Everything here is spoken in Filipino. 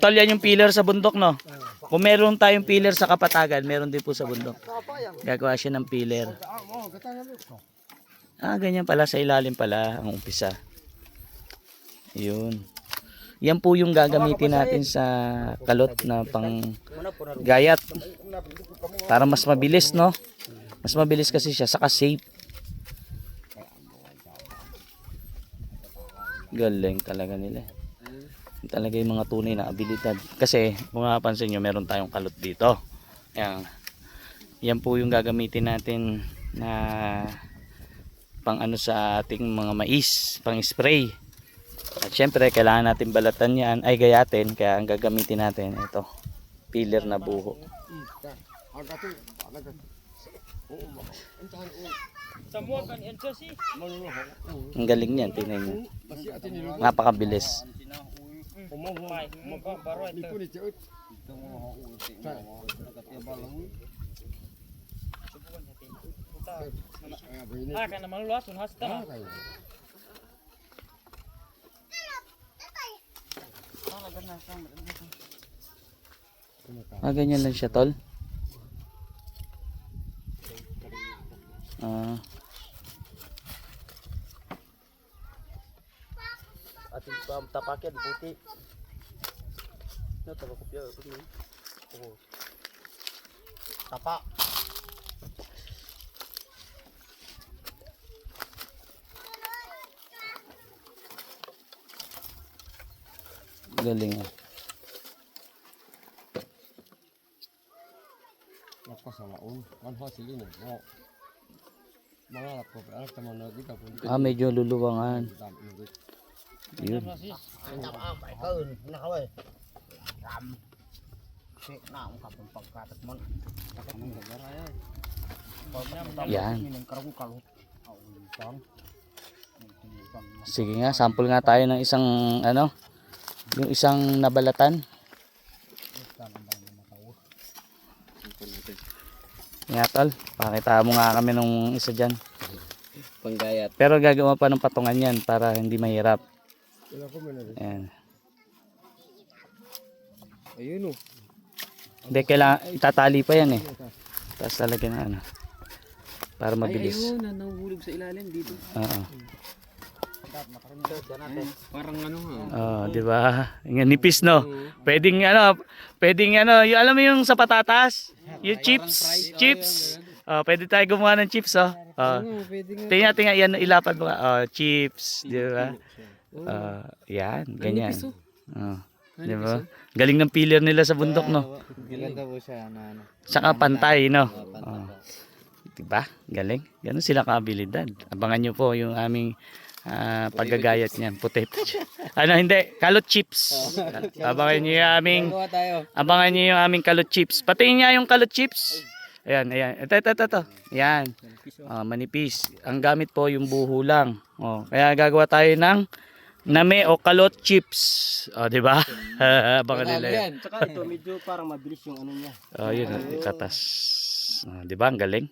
Tol, yan yung pillar sa bundok, no? Kung meron tayong pillar sa kapatagan, meron din po sa bundok. Gagawa siya ng pillar. Ah, ganyan pala. Sa ilalim pala ang umpisa. Yun. Yan po yung gagamitin natin sa kalot na pang gayat. Para mas mabilis, no? Mas mabilis kasi siya. Saka safe. Galing talaga nila. Talaga yung mga tunay na abilidad. Kasi, kung mapapansin nyo, meron tayong kalot dito. Yan. Yan po yung gagamitin natin na pang ano sa ating mga mais, pang spray. At syempre, kailangan natin balatan yan, ay gayatin, kaya ang gagamitin natin, ito, pillar na buho. Ang galing niyan, tingnan niyo. Napakabilis. Ah, kana maluwas un hasta. Ah, ganyan lang siya, tol. ating pam tapakyan puti no tapak kopya oh tapak galing ah ya. Nakasalaon. Kan Manha sila na. Oh. Mga ko pa anak teman lagi tak pun. Ah, medyo luluwangan. Yun. Tapa ang kaun na kaway. Ram. Si na ang kapon pagkatat mo. Yan. Minang karong kalot. Aw, bang. Sige nga, sample nga tayo ng isang ano, yung isang nabalatan. Nga tol, pakita mo nga kami nung isa dyan. Panggayat. Pero gagawa pa ng patungan yan para hindi mahirap. Ayan. Ayun oh. Hindi, kailangan, itatali pa yan eh. Tapos talaga na ano. Para mabilis. na nahulog sa ilalim dito. Oo. Parang ano ha. Oh, di ba? Yung nipis no. Pwedeng ano, pwedeng ano, yung alam mo yung sa patatas, yung chips, chips. Oh, pwede tayo gumawa ng chips oh. Oh. Tingnan tingnan yan ilapad mo. Oh, chips, di ba? Oh, yan, ganyan. Oh. Di ba? Galing ng pillar nila sa bundok no. Ganda po siya ano. Saka pantay no. Oh. Di ba? Galing. Ganun sila kaabilidad. Abangan nyo po yung aming ah, paggagayat niyan. Potato. ano hindi, kalot chips. Abangan nyo yung aming. Abangan niyo yung aming kalot chips. Patingin niya yung kalot chips. Ayan, ayan. Ito, ito, ito, ito. Ayan. Ah, manipis. Ang gamit po yung buho lang. Oh, kaya gagawa tayo ng name o kalot chips. Oh, di ba? Abangan nila yan. Tsaka ito medyo parang mabilis yung ano niya. Oh, yun. oh, Katas. Oh, di ba? Ang galing.